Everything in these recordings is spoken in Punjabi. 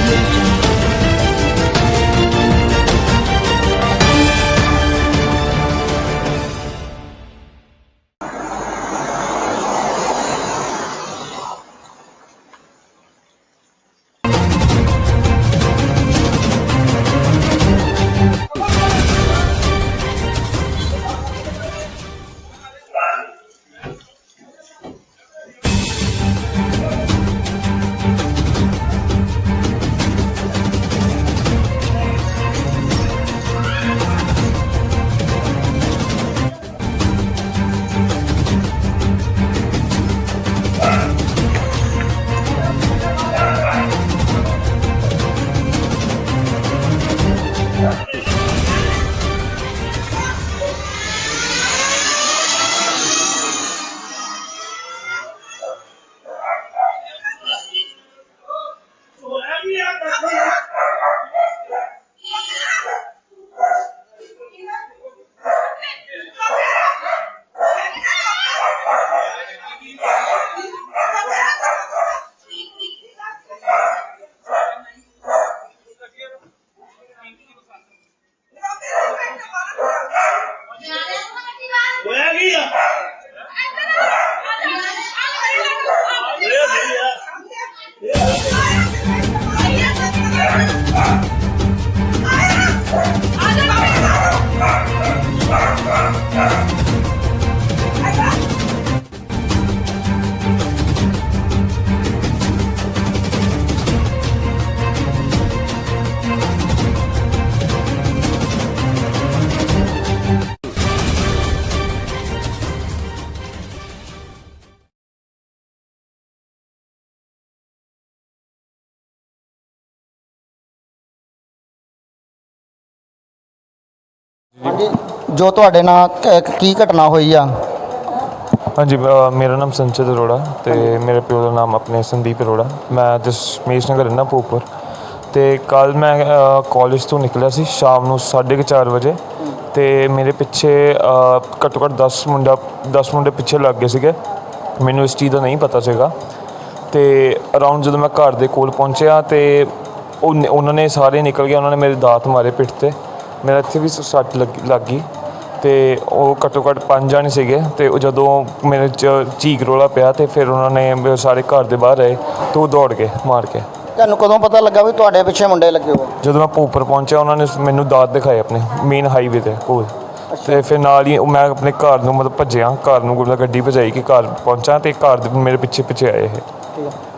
Global ਹਾਂਜੀ ਜੋ ਤੁਹਾਡੇ ਨਾਲ ਕ- ਕੀ ਘਟਨਾ ਹੋਈ ਆ? ਹਾਂਜੀ ਅ, ਮੇਰਾ ਨਾਮ ਸੰਚਿਤ ਅਰੋੜਾ ਤੇ ਮੇਰੇ ਪਿਓ ਦਾ ਨਾਮ ਆਪਣੇ ਸੰਦੀਪ ਅਰੋੜਾ। ਮੈਂ ਦਸ਼ਮੇਸ਼ ਨਗਰ ਰਹਿੰਦਾ ਭੋਗਪੁਰ ਤੇ ਕੱਲ ਮੈਂ ਕਾਲਜ ਤੋਂ ਨਿਕਲਿਆ ਸੀ ਸ਼ਾਮ ਨੂੰ 4:30 ਵਜੇ ਤੇ ਮੇਰੇ ਪਿੱਛੇ ਅ, ਘੱਟੋ ਘੱਟ 10 ਮੁੰਡਾ 10 ਮੁੰਡੇ ਪਿੱਛੇ ਲੱਗ ਗਏ ਸੀਗੇ। ਮੈਨੂੰ ਇਸ ਚੀਜ਼ ਦਾ ਨਹੀਂ ਪਤਾ ਸੀਗਾ ਤੇ ਅਰਾਊਂਡ ਜਦੋਂ ਮੈਂ ਘਰ ਦੇ ਕੋਲ ਪਹੁੰਚਿਆ ਤੇ ਉਹ ਉਹਨਾਂ ਨੇ ਸਾਰੇ ਨਿਕਲ ਗਏ ਉਹਨਾਂ ਨੇ ਮੇਰੇ ਦਾਤ ਮਾਰੇ ਪਿੱਠ ਤੇ। ਮੇਰਾ ਇੱਥੇ ਵੀ ਸੱਟ ਲੱਗ ਲੱਗ ਗਈ ਤੇ ਉਹ ਘੱਟੋ ਘੱਟ ਪੰਜ ਜਾਣੇ ਸੀਗੇ ਤੇ ਉਹ ਜਦੋਂ ਮੇਰੇ ਚ ਚੀਕ ਰੋਲਾ ਪਿਆ ਤੇ ਫਿਰ ਉਹਨਾਂ ਨੇ ਮੇਰੇ ਸਾਰੇ ਘਰ ਦੇ ਬਾਹਰ ਆਏ ਤੇ ਉਹ ਦੌੜ ਗਏ ਮਾਰ ਕੇ। ਤੁਹਾਨੂੰ ਕਦੋਂ ਪਤਾ ਲੱਗਾ ਵੀ ਤੁਹਾਡੇ ਪਿੱਛੇ ਮੁੰਡੇ ਲੱਗੇ ਹੋ ਜਦੋਂ ਮੈਂ ਭੋਪਰ ਪਹੁੰਚਿਆ ਉਹਨਾਂ ਨੇ ਮੈਨੂੰ ਦਾਤ ਦਿਖਾਏ ਆਪਣੇ ਮੇਨ ਹਾਈਵੇ ਤੇ ਕੋਲ। ਤੇ ਫਿਰ ਨਾਲ ਹੀ ਉਹ ਮੈਂ ਆਪਣੇ ਘਰ ਨੂੰ ਮਤਲਬ ਭੱਜਿਆ ਘਰ ਨੂੰ ਗੁਰਦਾ ਗੱਡੀ ਭਜਾਈ ਕਿ ਘਰ ਪਹੁੰਚਾ ਤੇ ਘਰ ਦੇ ਮੇਰੇ ਪਿੱਛੇ ਪਿੱਛੇ ਆਏ ਇਹ।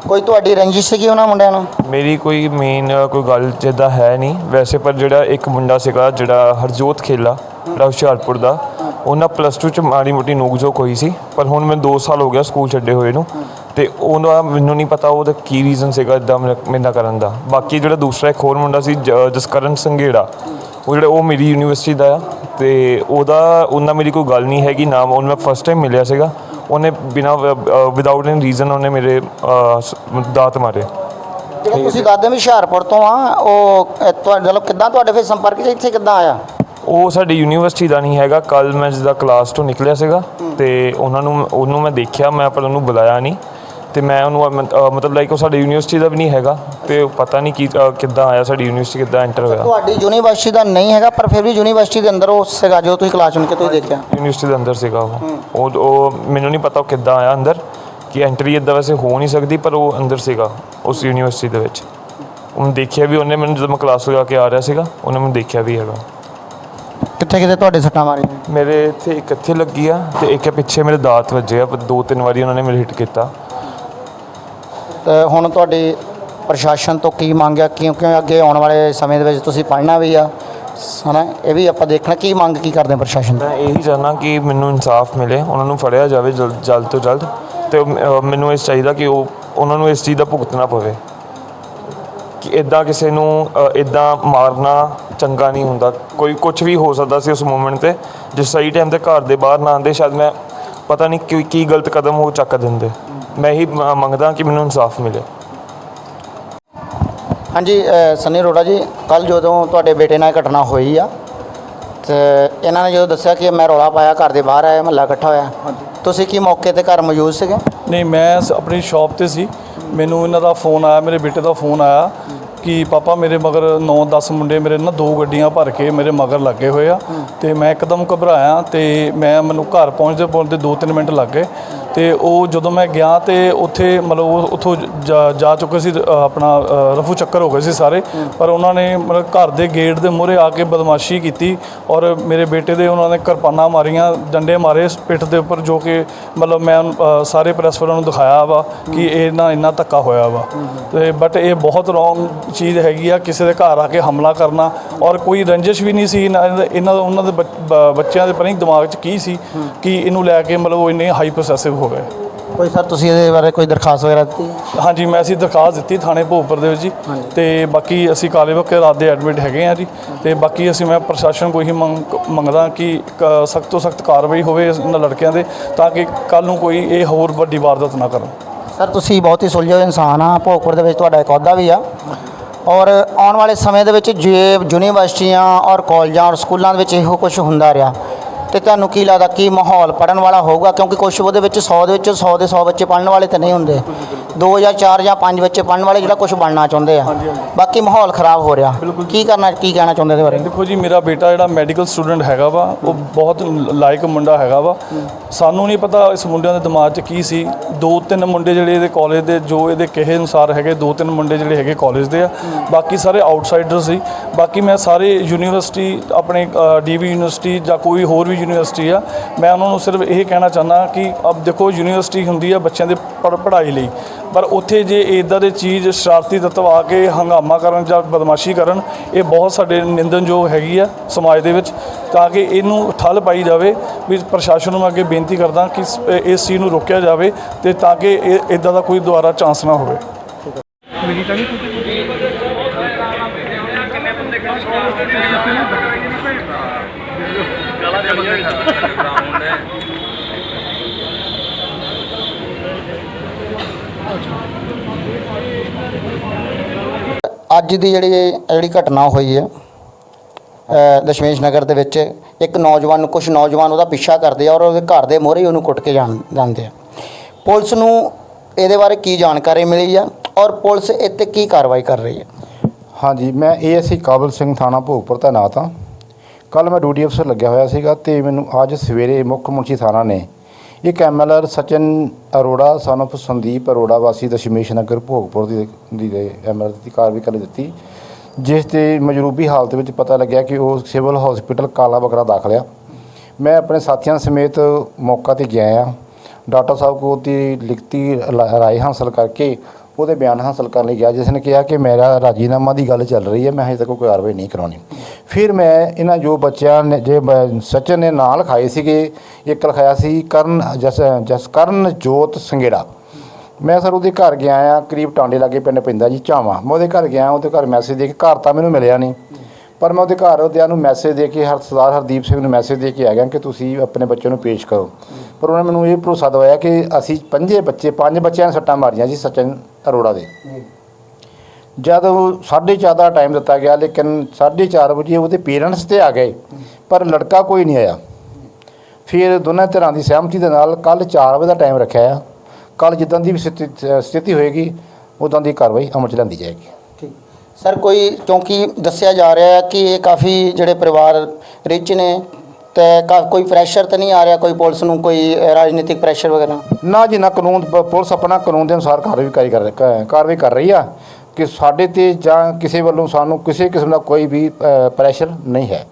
ਕੋਈ ਤੁਹਾਡੀ ਰੰਜਿਸ਼ ਸੀਗੀ ਉਹਨਾਂ ਮੁੰਡਿਆਂ ਨਾਲ? ਮੇਰੀ ਕੋਈ ਮੇਨ ਕੋਈ ਗੱਲ ਜਿੱਦਾਂ ਹੈ ਨਹੀਂ। ਵੈਸੇ ਪਰ ਜਿਹੜਾ ਇੱਕ ਮੁੰਡਾ ਸੀਗਾ, ਜਿਹੜਾ ਹਰਜੋਤ ਖੇਲਾ, ਜਿਹੜਾ ਹੁਸ਼ਿਆਰਪੁਰ ਦਾ, ਉਹਨਾਂ ਪਲੱਸ 2 ਚ ਮਾੜੀ ਮੋਟੀ ਨੋਕ ਝੋਕ ਹੋਈ ਸੀ। ਪਰ ਹੁਣ ਮੈਂ 2 ਸਾਲ ਹੋ ਗਿਆ ਸਕੂਲ ਛੱਡੇ ਹੋਏ ਨੂੰ। ਤੇ ਉਹਦਾ ਮੈਨੂੰ ਨਹੀਂ ਪਤਾ ਉਹਦਾ ਕੀ ਰੀਜ਼ਨ ਸੀਗਾ ਇਦਾਂ ਮੇਰੇ ਨਾਲ ਕਰਨ ਦਾ। ਬਾਕੀ ਜਿਹੜਾ ਦੂਸਰਾ ਇੱਕ ਹੋਰ ਮੁੰਡਾ ਸੀ ਜਸਕਰਨ ਸੰਘੇੜਾ, ਉਹ ਜਿਹੜਾ ਉਹ ਮੇਰੀ ਯੂਨੀਵਰਸਿਟੀ ਦਾ ਆ। ਤੇ ਉਹਦਾ ਉਹਨਾਂ ਮੇਰੀ ਕੋਈ ਗੱਲ ਨਹੀਂ ਹੈਗੀ ਨਾਮ ਉਹਨੂੰ ਮੈਂ ਫਸਟ ਟਾਈਮ ਮਿਲਿਆ ਸੀਗਾ। ਉਹਨੇ ਬਿਨਾ ਵਿਦਆਊਟ ਐਨ ਰੀਜ਼ਨ ਉਹਨੇ ਮੇਰੇ ਦਾਤ ਮਾਰੇ। ਜਿਹੜੇ ਤੁਸੀਂ ਦੱਸਦੇ ਵੀ ਹੁਸ਼ਿਆਰਪੁਰ ਤੋਂ ਆ ਉਹ ਤੁਹਾਡੇ ਮਤਲਬ ਕਿੱਦਾਂ ਤੁਹਾਡੇ ਫਿਰ ਸੰਪਰਕ 'ਚ ਇੱਥੇ ਕਿੱਦਾਂ ਆਇਆ? ਉਹ ਸਾਡੀ ਯੂਨੀਵਰਸਿਟੀ ਦਾ ਨਹੀਂ ਹੈਗਾ ਕੱਲ ਮੈਂ ਜਿੱਦਾਂ ਕਲਾਸ ਤੋਂ ਨਿਕਲਿਆ ਸੀਗਾ ਤੇ ਉਹਨਾਂ ਨੂੰ ਉਹਨੂੰ ਮੈਂ ਦੇਖਿਆ ਮੈਂ ਪਰ ਉਹਨੂੰ ਬੁਲਾਇਆ ਨਹੀਂ। ਤੇ ਮੈਂ ਉਹਨੂੰ ਅਹ, ਮਤਲਬ ਲਾਈਕ ਉਹ ਸਾਡੀ ਯੂਨੀਵਰਸਿਟੀ ਦਾ ਵੀ ਨਹੀਂ ਹੈਗਾ ਤੇ ਉਹ ਪਤਾ ਨਹੀਂ ਕੀ ਅਹ, ਕਿੱਦਾਂ ਆਇਆ ਸਾਡੀ ਯੂਨੀਵਰਸਿਟੀ ਕਿੱਦਾਂ ਐਂਟਰ ਹੋਇਆ। ਤੁਹਾਡੀ ਯੂਨੀਵਰਸਿਟੀ ਦਾ ਨਹੀਂ ਹੈਗਾ ਪਰ ਫਿਰ ਵੀ ਯੂਨੀਵਰਸਿਟੀ ਦੇ ਅੰਦਰ ਉਹ ਸੀਗਾ ਜੋ ਤੁਸੀਂ ਕਲਾਸ ਚੁਣ ਕੇ ਤੁਸੀਂ ਦੇਖਿਆ। ਯੂਨੀਵਰਸਿਟੀ ਦੇ ਅੰਦਰ ਸੀਗਾ ਉਹ। ਉਹ ਉਹ ਮੈਨੂੰ ਨਹੀਂ ਪਤਾ ਉਹ ਕਿੱਦਾਂ ਆਇਆ ਅੰਦਰ ਕਿ ਐਂਟਰੀ ਇਦਾਂ ਵੈਸੇ ਹੋ ਨਹੀਂ ਸਕਦੀ ਪਰ ਉਹ ਅੰਦਰ ਸੀਗਾ ਉਸ ਯੂਨੀਵਰਸਿਟੀ ਦੇ ਵਿੱਚ। ਉਹਨੇ ਦੇਖਿਆ ਵੀ ਉਹਨੇ ਮੈਨੂੰ ਜਦੋਂ ਮੈਂ ਕਲਾਸ ਲਗਾ ਕੇ ਆ ਰਿਹਾ ਸੀਗਾ ਉਹਨੇ ਮੈਨੂੰ ਦੇਖਿਆ ਵੀ ਹੈਗਾ। ਕਿੱਥੇ ਕਿੱਥੇ ਤੁਹਾਡੇ ਸੱਟਾਂ ਮਾਰੀਆਂ ਮੇਰੇ ਇੱਥੇ ਇੱਕ ਇੱਥੇ ਲੱਗੀ ਆ ਤੇ ਇੱਕ ਪਿੱਛੇ ਮੇਰੇ ਦਾਤ ਵੱਜੇ ਆ ਪਰ ਦੋ ਤਿੰਨ ਵਾਰੀ ਉਹਨਾਂ ਨੇ ਮੇਰੇ ਹਿੱਟ ਕੀਤਾ। ਤੇ ਹੁਣ ਤੁਹਾਡੀ ਪ੍ਰਸ਼ਾਸਨ ਤੋਂ ਕੀ ਮੰਗਿਆ ਕਿਉਂਕਿ ਅੱਗੇ ਆਉਣ ਵਾਲੇ ਸਮੇਂ ਦੇ ਵਿੱਚ ਤੁਸੀਂ ਪੜ੍ਹਨਾ ਵੀ ਆ? ਹਨਾ, ਇਹ ਵੀ ਆਪਾਂ ਦੇਖਣਾ, ਕੀ ਮੰਗ ਕੀ ਕਰਦੇ ਆ ਪ੍ਰਸ਼ਾਸਨ ਤੋਂ? ਮੈਂ ਇਹੀ ਚਾਹੁੰਦਾ ਕਿ ਮੈਨੂੰ ਇਨਸਾਫ ਮਿਲੇ, ਉਹਨਾਂ ਨੂੰ ਫੜਿਆ ਜਾਵੇ ਜਲ- ਜਲਦ ਤੋਂ ਜਲਦ ਤੇ ਅਹ ਮੈਨੂੰ ਇਸ ਚਾਹੀਦਾ ਕਿ ਉਹ, ਉਹਨਾਂ ਨੂੰ ਇਸ ਚੀਜ਼ ਦਾ ਭੁਗਤਣਾ ਪਵੇ। ਕਿ ਇਦਾਂ ਕਿਸੇ ਨੂੰ ਇਦਾਂ ਮਾਰਨਾ ਚੰਗਾ ਨਹੀਂ ਹੁੰਦਾ। ਕੋਈ ਕੁਝ ਵੀ ਹੋ ਸਕਦਾ ਸੀ ਉਸ ਮੂਮੈਂਟ ਤੇ, ਜੇ ਸਹੀ ਟਾਈਮ ਤੇ ਘਰ ਦੇ ਬਾਹਰ ਨਾ ਆਉਂਦੇ, ਸ਼ਾਇਦ ਮੈਂ ਪਤਾ ਨਹੀਂ ਕੀ ਕੀ ਗਲਤ ਕਦਮ ਉਹ ਚੱਕ ਦਿੰਦੇ। ਮੈਂ ਇਹੀ ਮ- ਮੰਗਦਾ ਕਿ ਮੈਨੂੰ ਇਨਸਾਫ ਮਿਲੇ। ਹਾਂਜੀ ਅ, ਸਨੀ ਅਰੋੜਾ ਜੀ ਕੱਲ ਜਦੋਂ ਤੁਹਾਡੇ ਬੇਟੇ ਨਾਲ ਇਹ ਘਟਨਾ ਹੋਈ ਆ ਤੇ ਇਹਨਾਂ ਨੇ ਜਦੋਂ ਦੱਸਿਆ ਕਿ ਮੈਂ ਰੌਲਾ ਪਾਇਆ ਘਰ ਦੇ ਬਾਹਰ ਆਇਆ ਮਹੱਲਾ ਇਕੱਠਾ ਹੋਇਆ ਤੁਸੀਂ ਕੀ ਮੌਕੇ ਤੇ ਘਰ ਮੌਜੂਦ ਸੀਗੇ? ਨਹੀਂ ਮੈਂ ਸ- ਆਪਣੀ ਸ਼ਾਪ ਤੇ ਸੀ। ਮੈਨੂੰ ਇਹਨਾਂ ਦਾ ਫੋਨ ਆਇਆ ਮੇਰੇ ਬੇਟੇ ਦਾ ਫੋਨ ਆਇਆ ਕਿ ਪਾਪਾ ਮੇਰੇ ਮਗਰ 9-10 ਮੁੰਡੇ ਮੇਰੇ ਨਾ ਦੋ ਗੱਡੀਆਂ ਭਰ ਕੇ ਮੇਰੇ ਮਗਰ ਲੱਗੇ ਹੋਏ ਆ ਤੇ ਮੈਂ ਇੱਕਦਮ ਘਬਰਾਇਆ ਤੇ ਮੈਂ ਮੈਨੂੰ ਘਰ ਪਹੁੰਚਦੇ ਪਹੁੰਚਦੇ 2-3 ਮਿੰਟ ਲੱਗ ਗਏ। ਤੇ ਉਹ ਜਦੋਂ ਮੈਂ ਗਿਆ ਤੇ ਉੱਥੇ ਮਤਲਬ ਉਹ ਉੱਥੋਂ ਜਾ- ਜਾ ਚੁੱਕੇ ਸੀ ਆਪਣਾ ਰਫੂ ਚੱਕਰ ਹੋ ਗਏ ਸੀ ਸਾਰੇ। ਪਰ ਉਹਨਾਂ ਨੇ ਮਤਲਬ ਘਰ ਦੇ ਗੇਟ ਦੇ ਮੂਹਰੇ ਆ ਕੇ ਬਦਮਾਸ਼ੀ ਕੀਤੀ ਔਰ ਮੇਰੇ ਬੇਟੇ ਦੇ ਉਹਨਾਂ ਨੇ ਕਿਰਪਾਨਾਂ ਮਾਰੀਆਂ, ਡੰਡੇ ਮਾਰੇ ਪਿੱਠ ਦੇ ਉੱਪਰ ਜੋ ਕਿ ਮਤਲਬ ਮੈਂ ਸਾਰੇ ਪ੍ਰੈਸ ਵਾਲਿਆਂ ਨੂੰ ਦਿਖਾਇਆ ਵਾ ਕਿ ਇਹ ਨਾ ਇੰਨਾ ਧੱਕਾ ਹੋਇਆ ਵਾ। ਤੇ ਬਟ ਇਹ ਬਹੁਤ ਰੋਂਗ ਚੀਜ਼ ਹੈਗੀ ਆ, ਕਿਸੇ ਦੇ ਘਰ ਆ ਕੇ ਹਮਲਾ ਕਰਨਾ ਔਰ ਕੋਈ ਰੰਜਿਸ਼ ਵੀ ਨਹੀਂ ਸੀ ਇਹਨਾਂ ਇਹਨਾਂ ਉਹਨਾਂ ਦੇ ਬ- ਬੱਚਿਆਂ ਦੇ ਪਤਾ ਨਹੀਂ ਦਿਮਾਗ 'ਚ ਕੀ ਸੀ ਕਿ ਇਹਨੂੰ ਲੈ ਕੇ ਮਤਲਬ ਉਹ ਇੰਨੇ ਹਾਈ ਪ੍ਰੋਸੈਸਿਵ ਹੋ ਗਏ ਕੋਈ ਸਰ ਤੁਸੀਂ ਇਹਦੇ ਬਾਰੇ ਕੋਈ ਦਰਖਾਸਤ ਵਗੈਰਾ ਦਿੱਤੀ? ਹਾਂਜੀ ਮੈਂ ਅਸੀਂ ਦਰਖਾਸਤ ਦਿੱਤੀ ਥਾਣੇ ਭੋਗਪੁਰ ਦੇ ਵਿੱਚ ਜੀ। ਤੇ ਬਾਕੀ ਅਸੀਂ ਕਾਲੇ ਬੱਕੇ ਰਾਤ ਦੇ ਐਡਮਿਟ ਹੈਗੇ ਆ ਜੀ। ਤੇ ਬਾਕੀ ਅਸੀਂ ਮੈਂ ਪ੍ਰਸ਼ਾਸਨ ਕੋਈ ਹੀ ਮੰਗ ਮੰਗਦਾ ਕਿ ਸਖਤ ਤੋਂ ਸਖਤ ਕਾਰਵਾਈ ਹੋਵੇ ਇਹਨਾਂ ਲੜਕਿਆਂ ਦੇ ਤਾਂ ਕਿ ਕੱਲ ਨੂੰ ਕੋਈ ਇਹ ਹੋਰ ਵੱਡੀ ਵਾਰਦਾਤ ਨਾ ਕਰਨ। ਸਰ ਤੁਸੀਂ ਬਹੁਤ ਹੀ ਸੁਲਝੇ ਹੋਏ ਇਨਸਾਨ ਆ। ਭੋਗਪੁਰ ਦੇ ਵਿੱਚ ਤੁਹਾਡਾ ਇੱਕ ਅਹੁਦਾ ਵੀ ਆ। ਔਰ ਆਉਣ ਵਾਲੇ ਸਮੇਂ ਦੇ ਵਿੱਚ ਜੇ ਯੂਨੀਵਰਸਿਟੀਆਂ ਔਰ ਕਾਲਜਾਂ ਔਰ ਸਕੂਲਾਂ ਦੇ ਵਿੱਚ ਇਹੋ ਕੁਝ ਹੁੰਦਾ ਰਿਹਾ ਤੇ ਤੁਹਾਨੂੰ ਕੀ ਲੱਗਦਾ ਕੀ ਮਾਹੌਲ ਪੜਨ ਵਾਲਾ ਹੋਊਗਾ? ਕਿਉਂਕਿ ਕੁਝ ਉਹਦੇ ਵਿੱਚ 100 ਦੇ ਵਿੱਚ 100 ਦੇ 100 ਬੱਚੇ ਪੜਨ ਵਾਲੇ ਤਾਂ ਨਹੀਂ ਹੁੰਦੇ। 2 ਜਾਂ 4 ਜਾਂ 5 ਬੱਚੇ ਪੜਨ ਵਾਲੇ ਜਿਹੜਾ ਕੁਝ ਬਣਨਾ ਚਾਹੁੰਦੇ ਆ। ਬਾਕੀ ਮਾਹੌਲ ਖਰਾਬ ਹੋ ਰਿਹਾ। ਕੀ ਕਰਨਾ ਕੀ ਕਹਿਣਾ ਚਾਹੁੰਦੇ ਇਹਦੇ ਬਾਰੇ? ਦੇਖੋ ਜੀ ਮੇਰਾ ਬੇਟਾ ਜਿਹੜਾ ਮੈਡੀਕਲ ਸਟੂਡੈਂਟ ਹੈਗਾ ਵਾ ਉਹ ਬਹੁਤ ਲਾਇਕ ਮੁੰਡਾ ਹੈਗਾ ਵਾ। ਸਾਨੂੰ ਨਹੀਂ ਪਤਾ ਇਸ ਮੁੰਡਿਆਂ ਦੇ ਦਿਮਾਗ 'ਚ ਕੀ ਸੀ। ਦੋ ਤਿੰਨ ਮੁੰਡੇ ਜਿਹੜੇ ਇਹਦੇ ਕਾਲਜ ਦੇ ਜੋ ਇਹਦੇ ਕਹੇ ਅਨੁਸਾਰ ਹੈਗੇ ਦੋ ਤਿੰਨ ਮੁੰਡੇ ਜਿਹੜੇ ਹੈਗੇ ਕਾਲਜ ਦੇ ਆ। ਬਾਕੀ ਸਾਰੇ ਆਊਟਸਾਈਡਰ ਸੀ। ਬਾਕੀ ਮੈਂ ਸਾਰੇ ਯੂਨੀਵਰਸਿਟੀ ਆਪਣੇ ਡੀਵੀ ਯੂਨੀਵਰਸਿਟੀ ਜਾਂ ਕੋਈ ਹੋਰ ਵੀ ਯੂਨੀਵਰਸਿਟੀ ਆ। ਮੈਂ ਉਹਨਾਂ ਨੂੰ ਸਿਰਫ ਇਹ ਕਹਿਣਾ ਚਾਹੁੰਦਾ ਕਿ ਅਬ ਦੇਖੋ ਯੂਨੀਵਰਸਿਟੀ ਹੁੰਦੀ ਆ ਬੱਚਿਆਂ ਦੇ ਪੜ੍ਹ- ਪੜ੍ਹਾਈ ਲਈ। ਪਰ ਉੱਥੇ ਜੇ ਇਦਾਂ ਦੇ ਚੀਜ਼ ਸ਼ਰਾਰਤੀ ਤੱਤਵ ਆ ਕੇ ਹੰਗਾਮਾ ਕਰਨ ਜਾਂ ਬਦਮਾਸ਼ੀ ਕਰਨ, ਇਹ ਬਹੁਤ ਸਾਡੇ ਨਿੰਦਨਯੋਗ ਹੈਗੀ ਆ ਸਮਾਜ ਦੇ ਵਿੱਚ। ਤਾਂ ਕਿ ਇਹਨੂੰ ਠੱਲ ਪਾਈ ਜਾਵੇ ਵੀ ਪ੍ਰਸ਼ਾਸਨ ਨੂੰ ਮੈਂ ਅੱਗੇ ਬੇਨਤੀ ਕਰਦਾ ਕਿ ਇਸ- ਚੀਜ਼ ਨੂੰ ਰੋਕਿਆ ਜਾਵੇ ਤੇ ਤਾਂ ਕਿ ਇਹ ਇਦਾਂ ਦਾ ਕੋਈ ਦੁਬਾਰਾ ਚਾਂਸ ਨਾ ਹੋਵੇ। ਅੱਜ ਦੀ ਜਿਹੜੀ ਜਿਹੜੀ ਘਟਨਾ ਹੋਈ ਹੈ ਦਸ਼ਮੇਸ਼ ਨਗਰ ਦੇ ਵਿੱਚ ਇੱਕ ਨੌਜਵਾਨ ਨੂੰ ਕੁਝ ਨੌਜਵਾਨ ਉਹਦਾ ਪਿੱਛਾ ਕਰਦੇ ਆ ਔਰ ਉਹਦੇ ਘਰ ਦੇ ਮੋਹਰੇ ਉਹਨੂੰ ਕੁੱਟ ਕੇ ਜਾਣ ਜਾਂਦੇ ਆ। ਪੁਲਿਸ ਨੂੰ ਇਹਦੇ ਬਾਰੇ ਕੀ ਜਾਣਕਾਰੀ ਮਿਲੀ ਆ ਔਰ ਪੁਲਿਸ ਇੱਥੇ ਕੀ ਕਾਰਵਾਈ ਕਰ ਰਹੀ ਹੈ? ਹਾਂਜੀ ਮੈਂ ਏਐਸਸੀ ਕਾਬਲ ਸਿੰਘ ਥਾਣਾ ਭੋਗਪੁਰ ਦਾ ਨਾਂ ਤਾਂ। ਕੱਲ ਮੈਂ ਡਿਊਟੀ ਅਫਸਰ ਲੱਗਿਆ ਹੋਇਆ ਸੀਗਾ ਤੇ ਮੈਨੂੰ ਅੱਜ ਸਵੇਰੇ ਮੁੱਖ ਮੁਨਸ਼ੀ ਥਾਣਾ ਨੇ ਇੱਕ ਐਮਐਲਆਰ ਸਚਨ ਅਰੋੜਾ, son ਸੰਦੀਪ ਅਰੋੜਾ ਵਾਸੀ ਦਸ਼ਮੇਸ਼ ਨਗਰ, ਭੋਗਪੁਰ ਦੀ ਦੀ ਐਮਐਲਆਰ ਦੀ ਕਾਰਵਾਈ ਕਰ ਦਿੱਤੀ, ਜਿਸ ਤੇ ਮਜਰੂਬੀ ਹਾਲਤ ਵਿੱਚ ਪਤਾ ਲੱਗਿਆ ਕਿ ਉਹ ਸਿਵਲ ਹਸਪੀਟਲ ਕਾਲਾ ਬਕਰਾ ਦਾਖਲ ਆ। ਮੈਂ ਆਪਣੇ ਸਾਥੀਆਂ ਸਮੇਤ ਮੌਕਾ ਤੇ ਗਿਆ ਆ। ਡਾਕਟਰ ਸਾਹਿਬ ਕੋਲ ਦੀ ਲਿਖਤੀ ਰਾਏ ਹਾਸਲ ਕਰਕੇ ਉਹਦੇ ਬਿਆਨ ਹਾਸਲ ਕਰਨ ਲਈ ਗਿਆ, ਜਿਸ ਨੇ ਕਿਹਾ ਕਿ ਮੇਰਾ ਰਾਜੀਨਾਮਾ ਦੀ ਗੱਲ ਚੱਲ ਰਹੀ ਹੈ, ਮੈਂ ਹਜੇ ਤੱਕ ਕੋਈ ਕਾਰਵਾਈ ਨਹੀਂ ਕਰਾਉਣੀ। ਫਿਰ ਮੈਂ ਇਹਨਾਂ ਜੋ ਬੱਚਿਆਂ ਨੇ, ਜੇ ਬ- ਸਚਨ ਨੇ ਨਾਂ ਲਿਖਾਏ ਸੀਗੇ, ਇੱਕ ਲਿਖਾਇਆ ਸੀ, ਕਰਨ ਜਸ ਜਸਕਰਨ ਜੋਤ ਸੰਗੇੜਾ ਮੈਂ ਸਰ ਉਹਦੇ ਘਰ ਗਿਆ ਆ, ਕਰੀਬ ਟਾਂਡੇ ਲਾਗੇ ਪਿੰਡ ਪੈਂਦਾ ਜੀ, ਝਾਵਾਂ। ਮੈਂ ਉਹਦੇ ਘਰ ਗਿਆ, ਉਹਦੇ ਘਰ ਮੈਸੇਜ ਦੇ ਕੇ ਘਰ ਤਾਂ ਮੈਨੂੰ ਮਿਲਿਆ ਨਹੀਂ। ਪਰ ਮੈਂ ਉਹਦੇ ਘਰ ਉਹਦਿਆਂ ਨੂੰ ਮੈਸੇਜ ਦੇ ਕੇ ਹਰ ਸਰਦਾਰ ਹਰਦੀਪ ਸਿੰਘ ਨੂੰ ਮੈਸੇਜ ਦੇ ਕੇ ਆ ਗਿਆ ਕਿ ਤੁਸੀਂ ਆਪਣੇ ਬੱਚੇ ਨੂੰ ਪੇਸ਼ ਕਰੋ। ਪਰ ਉਹਨਾਂ ਮੈਨੂੰ ਇਹ ਭਰੋਸਾ ਦਵਾਇਆ ਕਿ ਅਸੀਂ ਪੰਜੇ ਬੱਚੇ ਪੰਜ ਬੱਚਿਆਂ ਨੇ ਸੱਟਾਂ ਮਾਰੀਆਂ ਜੀ ਸਚਨ ਅਰੋੜਾ ਦੇ। ਜਦ ਉਹ 4:30 ਦਾ ਟਾਈਮ ਦਿੱਤਾ ਗਿਆ ਲੇਕਿਨ 4:30 ਵਜੇ ਉਹਦੇ ਪੇਰੈਂਟਸ ਤੇ ਆ ਗਏ ਪਰ ਲੜਕਾ ਕੋਈ ਨਹੀਂ ਆਇਆ। ਫਿਰ ਦੋਨਾਂ ਧਿਰਾਂ ਦੀ ਸਹਿਮਤੀ ਦੇ ਨਾਲ ਕੱਲ 4 ਵਜੇ ਦਾ ਟਾਈਮ ਰੱਖਿਆ ਆ। ਕੱਲ ਜਿੱਦਾਂ ਦੀ ਵੀ ਸਥਿਤੀ ਹੋਏਗੀ ਉਦਾਂ ਦੀ ਕਾਰਵਾਈ ਅਮਲ ਚ ਲਿਆਂਦੀ ਜਾਏਗੀ। ਸਰ ਕੋਈ ਕਿਉਂਕਿ ਦੱਸਿਆ ਜਾ ਰਿਹਾ ਹੈ ਕਿ ਇਹ ਕਾਫੀ ਜਿਹੜੇ ਪਰਿਵਾਰ ਰਿਚ ਨੇ ਤੇ ਕਾ- ਕੋਈ ਪ੍ਰੈਸ਼ਰ ਤਾਂ ਨਹੀਂ ਆ ਰਿਹਾ ਕੋਈ ਪੁਲਿਸ ਨੂੰ ਕੋਈ ਰਾਜਨੀਤਿਕ ਪ੍ਰੈਸ਼ਰ ਵਗੈਰਾ? ਨਾ ਜੀ ਨਾ ਕਾਨੂੰਨ ਪੁਲਿਸ ਆਪਣਾ ਕਾਨੂੰਨ ਦੇ ਅਨੁਸਾਰ ਕਾਰਵਾਈ ਕਰ- ਕਰ ਕ- ਕਾਰਵਾਈ ਕਰ ਰਹੀ ਆ ਕਿ ਸਾਡੇ ਤੇ ਜਾਂ ਕਿਸੇ ਵੱਲੋਂ ਸਾਨੂੰ ਕਿਸੇ ਕਿਸਮ ਦਾ ਕੋਈ ਵੀ ਪ੍ਰੈਸ਼ਰ ਨਹੀਂ ਹੈ।